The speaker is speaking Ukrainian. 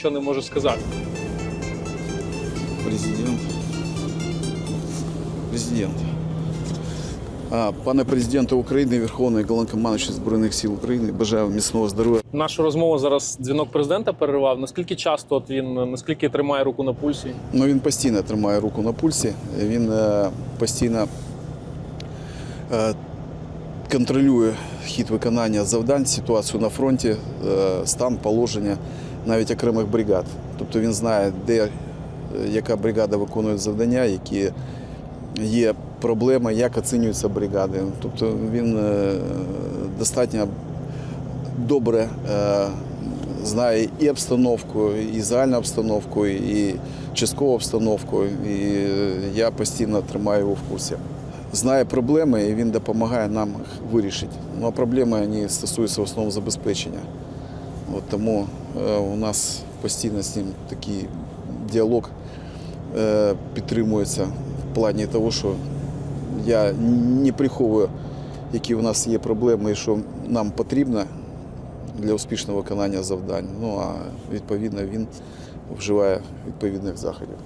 що не може сказати. Президент. Президент. А, пане президенте України, Верховний Головнокомандуючий Збройних сил України, бажаю вам міцного здоров'я. Нашу розмову зараз дзвінок президента переривав. Наскільки часто от він наскільки тримає руку на пульсі? Ну, він постійно тримає руку на пульсі, він е, постійно е, контролює хід виконання завдань, ситуацію на фронті, е, стан положення навіть окремих бригад. Тобто він знає, де е, яка бригада виконує завдання, які є проблеми, як оцінюються бригади. Тобто він е, достатньо добре е, знає і обстановку, і загальну обстановку, і часткову обстановку. І я постійно тримаю його в курсі. Знає проблеми і він допомагає нам їх вирішити. Ну а проблеми вони стосуються в основному забезпечення. От тому у нас постійно з ним такий діалог е, підтримується в плані того, що я не приховую, які у нас є проблеми і що нам потрібно для успішного виконання завдань. Ну а відповідно він вживає відповідних заходів.